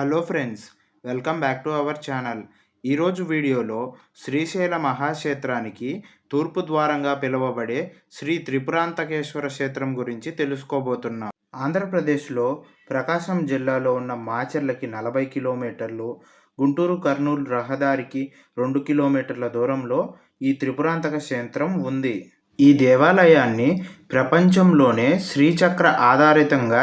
Hello friends welcome back to our channel. ఈరోజు వీడియోలో శ్రీశైల మహాక్షేత్రానికి తూర్పు ద్వారంగా పిలువబడే శ్రీ త్రిపురాంతకేశ్వర క్షేత్రం గురించి తెలుసుకోబోతున్నాం. ఆంధ్రప్రదేశ్లో ప్రకాశం జిల్లాలో ఉన్న మాచర్లకి నలభై కిలోమీటర్లు గుంటూరు కర్నూలు రహదారికి రెండు కిలోమీటర్ల దూరంలో ఈ త్రిపురాంతక క్షేత్రం ఉంది. ఈ దేవాలయాన్ని ప్రపంచంలోనే శ్రీచక్ర ఆధారితంగా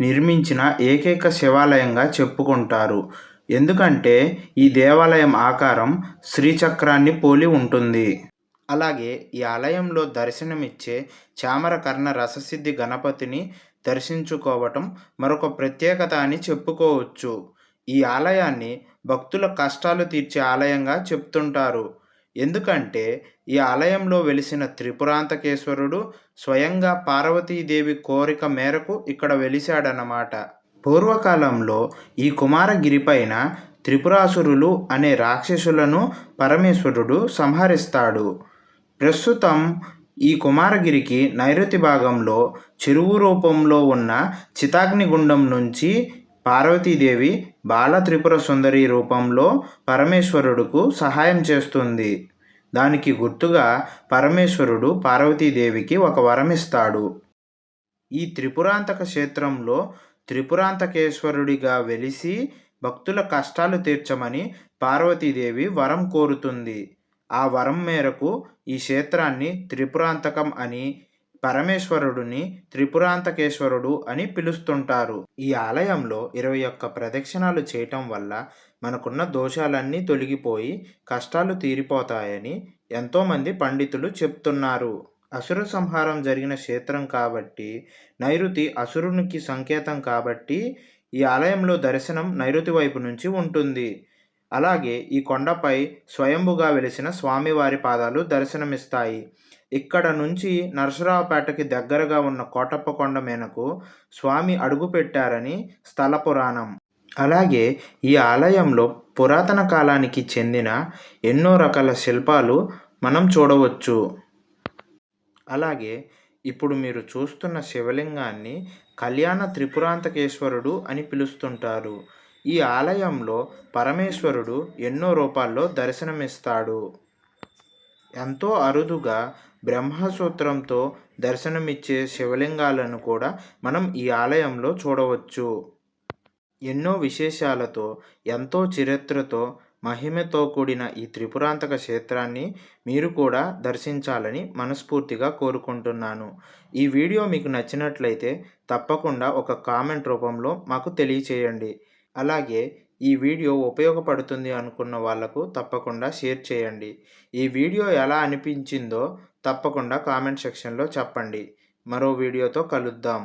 నిర్మించిన ఏకైక శివాలయంగా చెప్పుకుంటారు. ఎందుకంటే ఈ దేవాలయం ఆకారం శ్రీచక్రాన్ని పోలి ఉంటుంది. అలాగే ఈ ఆలయంలో దర్శనమిచ్చే చామరకర్ణ రససిద్ధి గణపతిని దర్శించుకోవటం మరొక ప్రత్యేకత అని చెప్పుకోవచ్చు. ఈ ఆలయాన్ని భక్తుల కష్టాలు తీర్చే ఆలయంగా చెప్తుంటారు. ఎందుకంటే ఈ ఆలయంలో వెలిసిన త్రిపురాంతకేశ్వరుడు స్వయంగా పార్వతీదేవి కోరిక మేరకు ఇక్కడ వెలిశాడనమాట పూర్వకాలంలో ఈ కుమారగిరిపైన త్రిపురాసురులు అనే రాక్షసులను పరమేశ్వరుడు సంహరిస్తాడు. ప్రస్తుతం ఈ కుమారగిరికి నైరుతి భాగంలో చెరువు రూపంలో ఉన్న చితాగ్నిగుండం నుంచి పార్వతీదేవి బాల త్రిపుర సుందరి రూపంలో పరమేశ్వరుడుకు సహాయం చేస్తుంది. దానికి గుర్తుగా పరమేశ్వరుడు పార్వతీదేవికి ఒక వరం ఇస్తాడు. ఈ త్రిపురాంతక క్షేత్రంలో త్రిపురాంతకేశ్వరుడిగా వెలిసి భక్తుల కష్టాలు తీర్చమని పార్వతీదేవి వరం కోరుతుంది. ఆ వరం మేరకు ఈ క్షేత్రాన్ని త్రిపురాంతకం అని పరమేశ్వరుడిని త్రిపురాంతకేశ్వరుడు అని పిలుస్తుంటారు. ఈ ఆలయంలో ఇరవై ఒక్క ప్రదక్షిణాలు చేయటం వల్ల మనకున్న దోషాలన్నీ తొలగిపోయి కష్టాలు తీరిపోతాయని ఎంతోమంది పండితులు చెప్తున్నారు. అసుర సంహారం జరిగిన క్షేత్రం కాబట్టి నైరుతి అసురునికి సంకేతం కాబట్టి ఈ ఆలయంలో దర్శనం నైరుతి వైపు నుంచి ఉంటుంది. అలాగే ఈ కొండపై స్వయంభుగా వెలిసిన స్వామివారి పాదాలు దర్శనమిస్తాయి. ఇక్కడ నుంచి నరసరావుపేటకి దగ్గరగా ఉన్న కోటప్ప కొండ మేనకు స్వామి అడుగుపెట్టారని స్థల పురాణం. అలాగే ఈ ఆలయంలో పురాతన కాలానికి చెందిన ఎన్నో రకాల శిల్పాలు మనం చూడవచ్చు. అలాగే ఇప్పుడు మీరు చూస్తున్న శివలింగాన్ని కళ్యాణ త్రిపురాంతకేశ్వరుడు అని పిలుస్తుంటారు. ఈ ఆలయంలో పరమేశ్వరుడు ఎన్నో రూపాల్లో దర్శనమిస్తాడు. ఎంతో అరుదుగా బ్రహ్మసూత్రంతో దర్శనమిచ్చే శివలింగాలను కూడా మనం ఈ ఆలయంలో చూడవచ్చు. ఎన్నో విశేషాలతో ఎంతో చరిత్రతో మహిమతో కూడిన ఈ త్రిపురాంతక క్షేత్రాన్ని మీరు కూడా దర్శించాలని మనస్ఫూర్తిగా కోరుకుంటున్నాను. ఈ వీడియో మీకు నచ్చినట్లయితే తప్పకుండా ఒక కామెంట్ రూపంలో మాకు తెలియచేయండి. అలాగే ఈ వీడియో ఉపయోగపడుతుంది అనుకున్న వాళ్ళకు తప్పకుండా షేర్ చేయండి. ఈ వీడియో ఎలా అనిపించిందో తప్పకుండా కామెంట్ సెక్షన్లో చెప్పండి. మరో వీడియోతో కలుద్దాం.